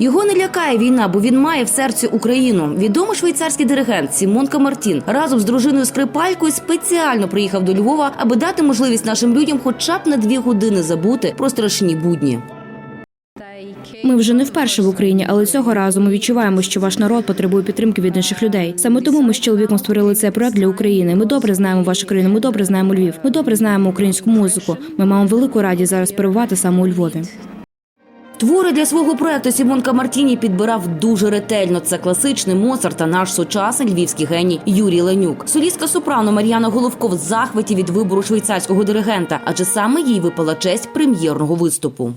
Його не лякає війна, бо він має в серці Україну. Відомий швейцарський диригент Сімон Камартін разом з дружиною скрипалькою спеціально приїхав до Львова, аби дати можливість нашим людям хоча б на дві години забути про страшні будні. Ми вже не вперше в Україні, але цього разу ми відчуваємо, що ваш народ потребує підтримки від інших людей. Саме тому ми з чоловіком створили цей проект для України. Ми добре знаємо вашу країну. Ми добре знаємо Львів. Ми добре знаємо українську музику. Ми маємо велику радість зараз перебувати саме у Львові. Твори для свого проекту Сімон Камартіні підбирав дуже ретельно. Це класичний Моцарт та наш сучасний львівський геній Юрій Ленюк. Солістка сопрано Мар'яна Головко в захваті від вибору швейцарського диригента, адже саме їй випала честь прем'єрного виступу.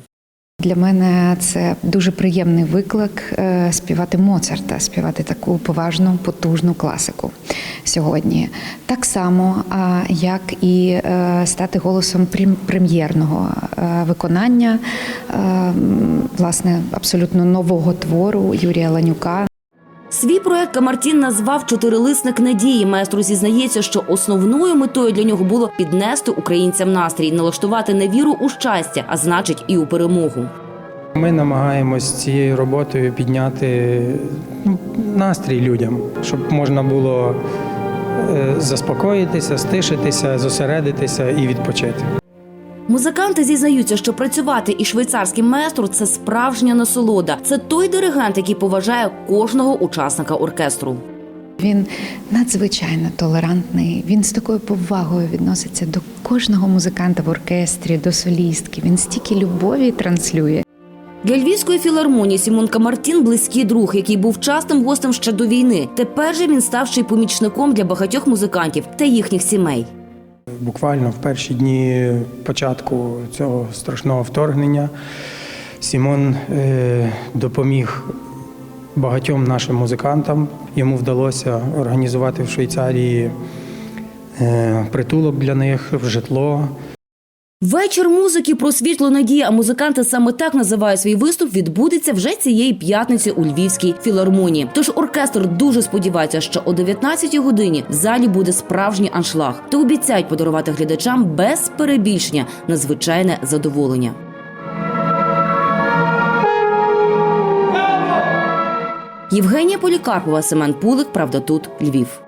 Для мене це дуже приємний виклик е, співати Моцарта, співати таку поважну, потужну класику сьогодні. Так само, як і е, стати голосом прем- прем'єрного е, виконання власне абсолютно нового твору Юрія Ланюка. Свій проект Камартін назвав чотирилисник надії. Маестро зізнається, що основною метою для нього було піднести українцям настрій, налаштувати не віру у щастя, а значить і у перемогу. Ми намагаємось цією роботою підняти ну, настрій людям, щоб можна було е, заспокоїтися, стишитися, зосередитися і відпочити. Музиканти зізнаються, що працювати із швейцарським маестро – це справжня насолода. Це той диригент, який поважає кожного учасника оркестру. Він надзвичайно толерантний. Він з такою повагою відноситься до кожного музиканта в оркестрі, до солістки. Він стільки любові транслює. Для львівської філармонії Сімон Камартін – близький друг, який був частим гостем ще до війни. Тепер же він став ще й помічником для багатьох музикантів та їхніх сімей. Буквально в перші дні початку цього страшного вторгнення Сімон е, допоміг багатьом нашим музикантам. Йому вдалося організувати в Швейцарії е, притулок для них, житло. Вечір музики про світло надії, а музиканти саме так називають свій виступ. Відбудеться вже цієї п'ятниці у Львівській філармонії. Тож оркестр дуже сподівається, що о 19-й годині в залі буде справжній аншлаг та обіцяють подарувати глядачам без перебільшення надзвичайне задоволення. Євгенія Полікарпова, Семен Пулик. Правда, тут Львів.